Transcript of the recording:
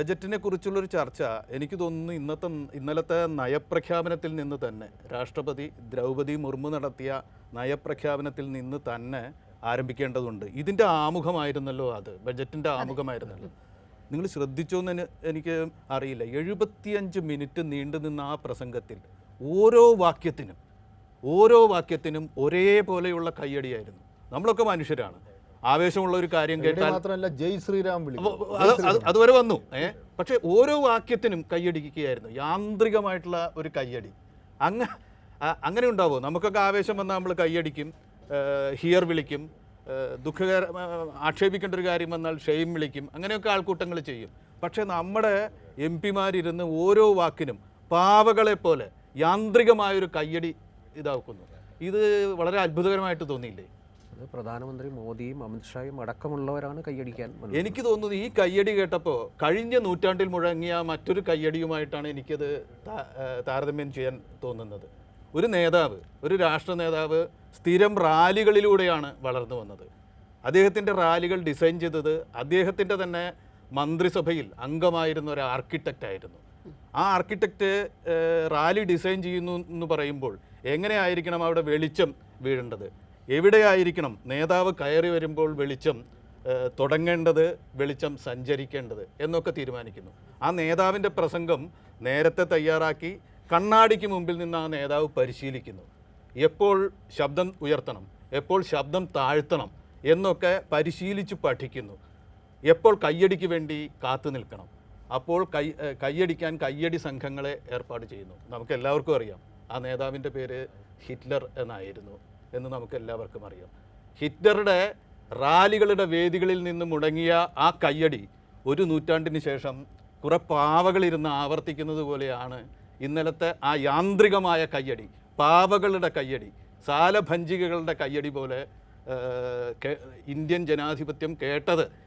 ബജറ്റിനെ കുറിച്ചുള്ളൊരു ചർച്ച എനിക്ക് തോന്നുന്നു ഇന്നത്തെ ഇന്നലത്തെ നയപ്രഖ്യാപനത്തിൽ നിന്ന് തന്നെ രാഷ്ട്രപതി ദ്രൗപദി മുർമു നടത്തിയ നയപ്രഖ്യാപനത്തിൽ നിന്ന് തന്നെ ആരംഭിക്കേണ്ടതുണ്ട്. ഇതിന്റെ ആമുഖമായിരുന്നല്ലോ അത് ബജറ്റിന്റെ ആമുഖമായിരുന്നല്ലോ. നിങ്ങൾ ശ്രദ്ധിച്ചോ എന്ന് എനിക്ക് അറിയില്ല. എഴുപത്തിയഞ്ച് മിനിറ്റ് നീണ്ടു നിന്ന ആ പ്രസംഗത്തിൽ ഓരോ വാക്യത്തിനും ഓരോ വാക്യത്തിനും ഒരേപോലെയുള്ള കയ്യടിയായിരുന്നു. നമ്മളൊക്കെ മനുഷ്യരാണ്. ആവേശമുള്ള ഒരു കാര്യം കേട്ടാൽ മാത്രമല്ല ജയ് ശ്രീരാം അതുവരെ വന്നു ഏഹ് പക്ഷെ ഓരോ വാക്യത്തിനും കയ്യടിക്കുകയായിരുന്നു യാന്ത്രികമായിട്ടുള്ള ഒരു കയ്യടി അങ്ങ അങ്ങനെ ഉണ്ടാവുമോ നമുക്കൊക്കെ ആവേശം വന്നാൽ നമ്മൾ കയ്യടിക്കും ഹിയർ വിളിക്കും ദുഃഖകര ആക്ഷേപിക്കേണ്ട ഒരു കാര്യം വന്നാൽ ഷെയിം വിളിക്കും അങ്ങനെയൊക്കെ ആൾക്കൂട്ടങ്ങൾ ചെയ്യും. പക്ഷേ നമ്മുടെ എം പിമാരിരുന്ന് ഓരോ വാക്കിനും പാവകളെ പോലെ യാന്ത്രികമായൊരു കയ്യടി ഇതാക്കുന്നു. ഇത് വളരെ അത്ഭുതകരമായിട്ട് തോന്നിയില്ലേ? അത് പ്രധാനമന്ത്രി മോദിയും അമിത്ഷായും അടക്കമുള്ളവരാണ് കൈയടിക്കാൻ എനിക്ക് തോന്നുന്നത് ഈ കയ്യടി കേട്ടപ്പോൾ കഴിഞ്ഞ നൂറ്റാണ്ടിൽ മുഴങ്ങിയ മറ്റൊരു കയ്യടിയുമായിട്ടാണ് എനിക്കത് താരതമ്യം ചെയ്യാൻ തോന്നുന്നത്. ഒരു നേതാവ് ഒരു രാഷ്ട്ര നേതാവ് സ്ഥിരം റാലികളിലൂടെയാണ് വളർന്നു വന്നത്. അദ്ദേഹത്തിന്റെ റാലികൾ ഡിസൈൻ ചെയ്തത് അദ്ദേഹത്തിന്റെ തന്നെ മന്ത്രിസഭയിൽ അംഗമായിരുന്ന ഒരു ആർക്കിടെക്റ്റ് ആയിരുന്നു. ആ ആർക്കിടെക്റ്റ് റാലി ഡിസൈൻ ചെയ്യുന്നു എന്ന് പറയുമ്പോൾ എങ്ങനെയായിരിക്കണം അവിടെ വെളിച്ചം വീഴേണ്ടത്? എവിടെയായിരിക്കണം നേതാവ് കയറി വരുമ്പോൾ വെളിച്ചം തുടങ്ങേണ്ടത് വെളിച്ചം സഞ്ചരിക്കേണ്ടത് എന്നൊക്കെ തീരുമാനിക്കുന്നു. ആ നേതാവിന്റെ പ്രസംഗം നേരത്തെ തയ്യാറാക്കി കണ്ണാടിക്ക് മുമ്പിൽ നിന്ന് ആ നേതാവ് പരിശീലിക്കുന്നു. എപ്പോൾ ശബ്ദം ഉയർത്തണം എപ്പോൾ ശബ്ദം താഴ്ത്തണം എന്നൊക്കെ പരിശീലിച്ച് പഠിക്കുന്നു. എപ്പോൾ കയ്യടിക്ക് വേണ്ടി കാത്തു നിൽക്കണം അപ്പോൾ കൈ കയ്യടിക്കാൻ കയ്യടി സംഘങ്ങളെ ഏർപ്പാട് ചെയ്യുന്നു. നമുക്കെല്ലാവർക്കും അറിയാം ആ നേതാവിന്റെ പേര് ഹിറ്റ്ലർ എന്നായിരുന്നു. എന്ന് നമുക്ക് എല്ലാവർക്കും അറിയാം. ഹിറ്റ്ലറുടെ റാലികളുടെ വേദികളിൽ നിന്ന് മുടങ്ങിയ ആ കയ്യടി ഒരു നൂറ്റാണ്ടിന് ശേഷം കുറെ പാവകളിരുന്ന് ആവർത്തിക്കുന്നത് പോലെയാണ് ഇന്നലത്തെ ആ യാന്ത്രികമായ കയ്യടി പാവകളുടെ കയ്യടി സാലഭഞ്ചികകളുടെ കയ്യടി പോലെ ഇന്ത്യൻ ജനാധിപത്യം കേട്ടത്